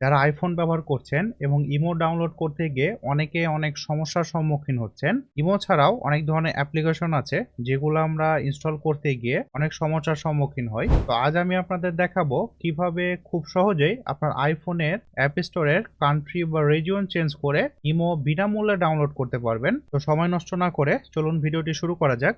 যারা আইফোন ব্যবহার করছেন এবং ইমো ডাউনলোড করতে গিয়ে অনেকে অনেক সমস্যার সম্মুখীন হচ্ছেন। ইমো ছাড়াও অনেক ধরনের অ্যাপ্লিকেশন আছে যেগুলো আমরা ইনস্টল করতে গিয়ে অনেক সমস্যার সম্মুখীন হই। তো আজ আমি আপনাদের দেখাবো কীভাবে খুব সহজেই আপনার আইফোনের অ্যাপ স্টোরের কান্ট্রি বা রিজিয়ন চেঞ্জ করে ইমো বিনামূল্যে ডাউনলোড করতে পারবেন। তো সময় নষ্ট না করে চলুন ভিডিওটি শুরু করা যাক।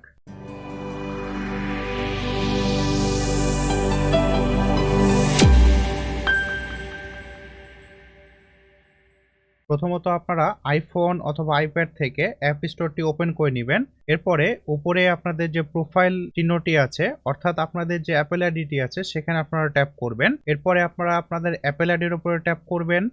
প্রথমত আপনারা আইফোন অথবা আইপ্যাড থেকে অ্যাপ স্টোরটি ওপেন করে নেবেন। এরপরে উপরে আপনাদের যে প্রোফাইল চিহ্নটি আছে, অর্থাৎ আপনাদের যে অ্যাপেল আইডিটি আছে, সেখানে আপনারা ট্যাপ করবেন। এরপরে আপনারা আপনাদের অ্যাপেল আইডির উপরে ট্যাপ করবেন।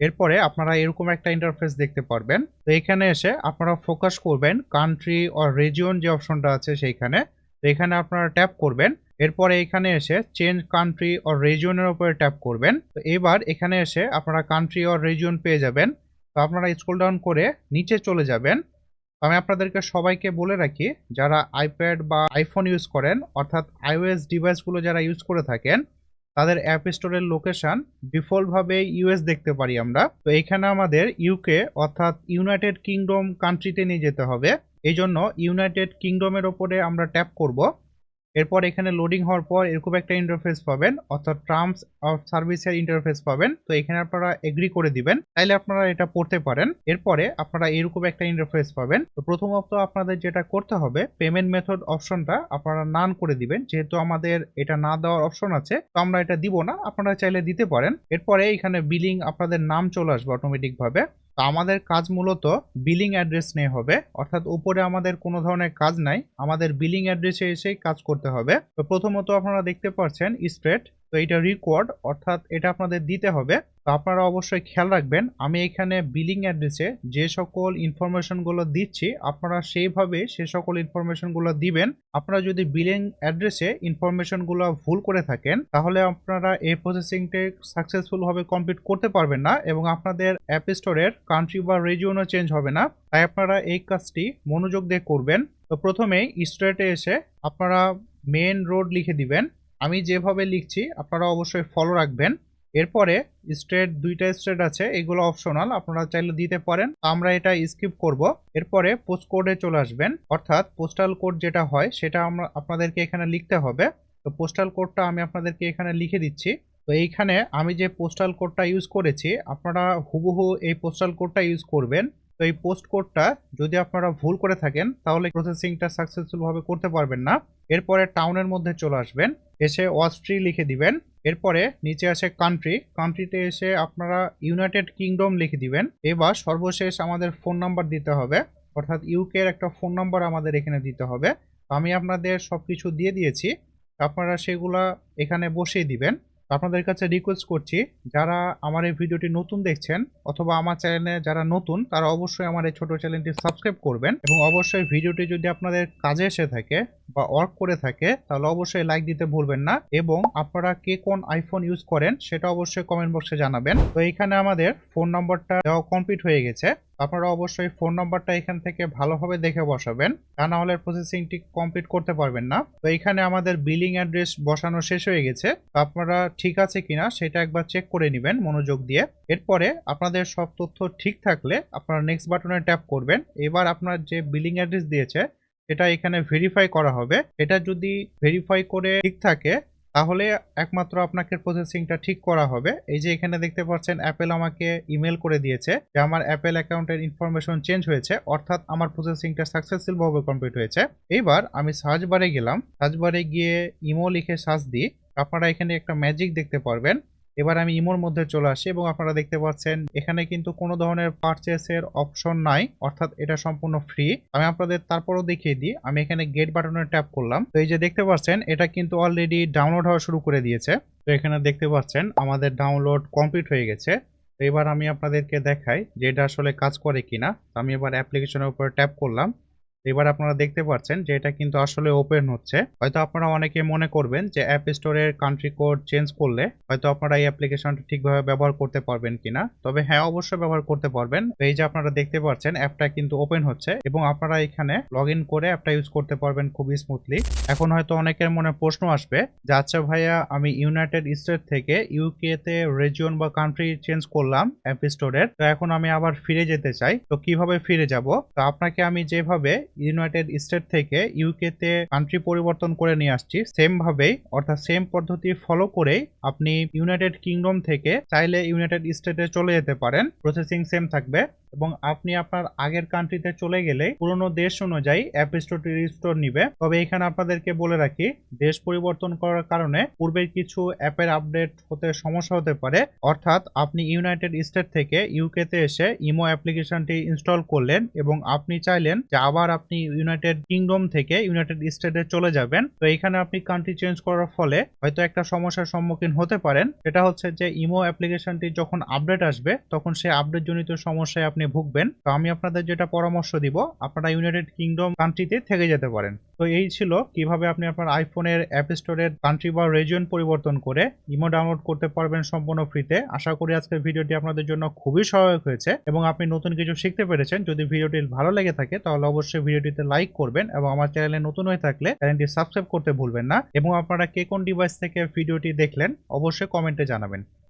এরপরে আপনারা এরকম একটা ইন্টারফেস দেখতে পারবেন। তো এখানে এসে আপনারা ফোকাস করবেন কান্ট্রি অর রিজিয়ন যে অপশনটা আছে সেইখানে। তো এখানে আপনারা ট্যাপ করবেন। এরপরে এখানে এসে চেঞ্জ কান্ট্রি অর রিজিয়নের উপরে ট্যাপ করবেন। তো এবার এখানে এসে আপনারা কান্ট্রি অর রিজিয়ন পেয়ে যাবেন। তো আপনারা স্ক্রল ডাউন করে নিচে চলে যাবেন। আমি আপনাদেরকে সবাইকে বলে রাখি, যারা আইপ্যাড বা আইফোন ইউজ করেন, অর্থাৎ আইওএস ডিভাইসগুলো যারা ইউজ করে থাকেন, তাদের অ্যাপ স্টোরের লোকেশন ডিফল্টভাবে ইউএস দেখতে পারি আমরা। তো এখানে আমাদের ইউকে অর্থাৎ ইউনাইটেড কিংডম কান্ট্রিতে নিয়ে যেতে হবে। এই জন্য ইউনাইটেড কিংডমের ওপরে আমরা ট্যাপ করব। এরপর এখানে লোডিং হওয়ার পর এরকম একটা ইন্টারফেস পাবেন, অর্থাৎ টার্মস অফ সার্ভিসের ইন্টারফেস পাবেন। তো এখানে আপনারা এগ্রি করে দিবেন। তাইলে আপনারা এটা পড়তে পারেন। এরপরে আপনারা এরকম একটা ইন্টারফেস পাবেন। তো প্রথমত আপনাদের যেটা করতে হবে পেমেন্ট মেথড অপশনটা আপনারা নান করে দিবেন। যেহেতু আমাদের এটা না দেওয়ার অপশন আছে, তো আমরা এটা দিব না। আপনারা চাইলে দিতে পারেন। এরপরে এখানে বিলিং আপনাদের নাম চলে আসবে অটোমেটিক ভাবে তো আমাদের কাজ মূলত বিলিং অ্যাড্রেস নিয়ে হবে। অর্থাৎ উপরে আমাদের কোনো ধরনের কাজ নাই। আমাদের বিলিং অ্যাড্রেসে এসেই কাজ করতে হবে। তো প্রথমত আপনারা দেখতে পাচ্ছেন স্ট্রেট তো এটা রিকোয়ার্ড অর্থাৎ এটা আপনাদের দিতে হবে। তো আপনারা অবশ্যই খেয়াল রাখবেন, আমি এখানে বিলিং অ্যাড্রেসে যে সকল ইনফরমেশনগুলো দিচ্ছি, আপনারা সেইভাবে সে সকল ইনফরমেশনগুলো দিবেন। আপনারা যদি বিলিং অ্যাড্রেসে ইনফরমেশনগুলো ভুল করে থাকেন, তাহলে আপনারা এই প্রসেসিংটা সাকসেসফুলভাবে কমপ্লিট করতে পারবেন না এবং আপনাদের অ্যাপ স্টোরের কান্ট্রি বা রিজিয়নও চেঞ্জ হবে না। তাই আপনারা এই কাজটি মনোযোগ দিয়ে করবেন। তো প্রথমেই স্ট্রেটে এসে আপনারা মেন রোড লিখে দিবেন। আমি যেভাবে লিখছি, আপনারা অবশ্যই ফলো রাখবেন। এরপরে স্ট্রেট দুইটা স্ট্রেট আছে, এগুলো অপশনাল আপনারা চাইলে দিতে পারেন। আমরা এটা স্কিপ করব। এরপরে পোস্ট কোডে চলে আসবেন। অর্থাৎ পোস্টাল কোড যেটা হয়, সেটা আমরা, আপনাদেরকে এখানে লিখতে হবে। তো পোস্টাল কোডটা আমি আপনাদেরকে এখানে লিখে দিচ্ছি। তো এইখানে আমি যে পোস্টাল কোডটা ইউজ করেছি, আপনারা হুবহু এই পোস্টাল কোডটা ইউজ করবেন। তো এই পোস্ট কোডটা যদি আপনারা ভুল করে থাকেন, তাহলে প্রসেসিংটা সাকসেসফুলভাবে করতে পারবেন না। এরপরে টাউনের মধ্যে চলে আসবেন। এসে অস্ট্রি লিখে দিবেন। এরপরে নিচে আসে কান্ট্রি কান্ট্রিতে এসে আপনারা ইউনাইটেড কিংডম লিখে দিবেন। এবার সর্বশেষ আমাদের ফোন নাম্বার দিতে হবে, অর্থাৎ ইউকের একটা ফোন নাম্বার আমাদের এখানে দিতে হবে। আমি আপনাদের সব কিছু দিয়ে দিয়েছি, আপনারা সেগুলা এখানে বসিয়ে দিবেন। আপনাদের কাছে রিকোয়েস্ট করছি, যারা আমার এই ভিডিওটি নতুন দেখছেন, অথবা আমার চ্যানেলে যারা নতুন, তারা অবশ্যই আমার এই ছোট চ্যানেলটি সাবস্ক্রাইব করবেন এবং অবশ্যই ভিডিওটি যদি আপনাদের কাজে এসে থাকে বা ওয়ার্ক করে থাকে, তাহলে অবশ্যই লাইক দিতে ভুলবেন না এবং আপনারা কে কোন আইফোন ইউজ করেন সেটা অবশ্যই কমেন্ট বক্সে জানাবেন। তো এখানে আমাদের ফোন নাম্বারটা দেওয়া কমপ্লিট হয়ে গেছে। আপনারা অবশ্যই ফোন নাম্বারটা এখান থেকে ভালোভাবে দেখে বসাবেন, তা না হলে প্রসেসিংটি কমপ্লিট করতে পারবেন না। তো এখানে আমাদের বিলিং অ্যাড্রেস বসানো শেষ হয়ে গেছে। আপনারা ঠিক আছে কিনা সেটা একবার চেক করে নেবেন মনোযোগ দিয়ে। এরপরে আপনাদের সব তথ্য ঠিক থাকলে আপনারা নেক্সট বাটনে ট্যাপ করবেন। এবার আপনার যে বিলিং অ্যাড্রেস দিয়েছে সেটা এখানে ভেরিফাই করা হবে। এটা যদি ভেরিফাই করে ঠিক থাকে, তাহলে একমাত্র আপনাকে প্রসেসিংটা ঠিক করা হবে। এই যে এখানে দেখতে পাচ্ছেন অ্যাপেল আমাকে ইমেল করে দিয়েছে যে আমার অ্যাপেল অ্যাকাউন্টের ইনফরমেশন চেঞ্জ হয়েছে, অর্থাৎ আমার প্রসেসিংটা সাকসেসফুল ভাবে কমপ্লিট হয়েছে। এইবার আমি সার্চ বারে গেলাম। সার্চ বারে গিয়ে ইমো লিখে সার্চ দিই। আপনারা এখানে একটা ম্যাজিক দেখতে পারবেন। এবার আমি ইমোর মধ্যে চলে আসি এবং আপনারা দেখতে পাচ্ছেন, এখানে কিন্তু কোনো ধরনের পারচেসের অপশন নাই, অর্থাৎ এটা সম্পূর্ণ ফ্রি আমি আপনাদের তারপরও দেখিয়ে দিই, আমি এখানে গেট বাটনে ট্যাপ করলাম। তো এই যে দেখতে পাচ্ছেন, এটা কিন্তু অলরেডি ডাউনলোড হওয়া শুরু করে দিয়েছে। তো এখানে দেখতে পাচ্ছেন, আমাদের ডাউনলোড কমপ্লিট হয়ে গেছে। তো এবার আমি আপনাদেরকে দেখাই যে এটা আসলে কাজ করে কিনা। আমি এবার অ্যাপ্লিকেশনের উপরে ট্যাপ করলাম। এবার আপনারা দেখতে পাচ্ছেন যে এটা কিন্তু আসলে ওপেন হচ্ছে। হয়তো আপনারা অনেকে মনে করবেন যে অ্যাপ স্টোরের কান্ট্রি কোড চেঞ্জ করলে হয়তো আপনারা এই অ্যাপ্লিকেশনটা ঠিকভাবে ব্যবহার করতে পারবেন কিনা। তবে হ্যাঁ অবশ্যই ব্যবহার করতে পারবেন। এই যে আপনারা দেখতে পাচ্ছেন অ্যাপটা কিন্তু ওপেন হচ্ছে এবং আপনারা এখানে লগ করে অ্যাপটা ইউজ করতে পারবেন খুবই স্মুথলি এখন হয়তো অনেকের মনে প্রশ্ন আসবে যে আচ্ছা ভাইয়া, আমি ইউনাইটেড স্টেট থেকে ইউকে তে রেজিয়ন বা কান্ট্রি চেঞ্জ করলাম অ্যাপ স্টোরের তো এখন আমি আবার ফিরে যেতে চাই। তো কীভাবে ফিরে যাব? তো আপনাকে আমি যেভাবে ইউনাইটেড স্টেট থেকে ইউকে তে কান্ট্রি পরিবর্তন করে নিয়ে আসছি সেম ভাবেই, অর্থাৎ সেম পদ্ধতি ফলো করে আপনি ইউনাইটেড কিংডম থেকে চাইলে ইউনাইটেড স্টেটে চলে যেতে পারেন। প্রসেসিং সেম থাকবে। এবং আপনি আপনার আগের কান্ট্রিতে চলে গেলে পুরনো দেশ অনুযায়ী অ্যাপ স্টোরটি রিস্টোর নিবে। তবে এখানে আপনাদেরকে বলে রাখি, দেশ পরিবর্তন করার কারণে পূর্বের কিছু অ্যাপের আপডেট হতে সমস্যা হতে পারে। অর্থাৎ আপনি ইউনাইটেড স্টেট থেকে ইউকে তে এসে ইমো অ্যাপ্লিকেশনটি ইনস্টল করলেন এবং আপনি চাইলেন যে আবার আপনি ইউনাইটেড কিংডম থেকে ইউনাইটেড স্টেটে চলে যাবেন। তো এখানে আপনি কান্ট্রি চেঞ্জ করার ফলে হয়তো একটা সমস্যার সম্মুখীন হতে পারেন। সেটা হচ্ছে যে ইমো অ্যাপ্লিকেশনটি যখন আপডেট আসবে, তখন সেই আপডেট জনিত সমস্যায় আপনি ভুগবেন। তো আমি আপনাদের যেটা পরামর্শ দিব, আপনারা ইউনাইটেড কিংডম কান্ট্রিতে থেকে যেতে পারেন। তো এই ছিল কীভাবে আপনি আপনার আইফোনের অ্যাপ স্টোরের কান্ট্রি বা রিজিয়ন পরিবর্তন করে ইমো ডাউনলোড করতে পারবেন সম্পূর্ণ ফ্রিতে আশা করি আজকের ভিডিওটি আপনাদের জন্য খুবই সহায়ক হয়েছে এবং আপনি নতুন কিছু শিখতে পেরেছেন। যদি ভিডিওটি ভালো লেগে থাকে, তাহলে অবশ্যই ভিডিওটিতে লাইক করবেন এবং আমার চ্যানেলে নতুন হয়ে থাকলে চ্যানেলটি সাবস্ক্রাইব করতে ভুলবেন না। এবং আপনারা কে কোন ডিভাইস থেকে ভিডিওটি দেখলেন, অবশ্যই কমেন্টে জানাবেন।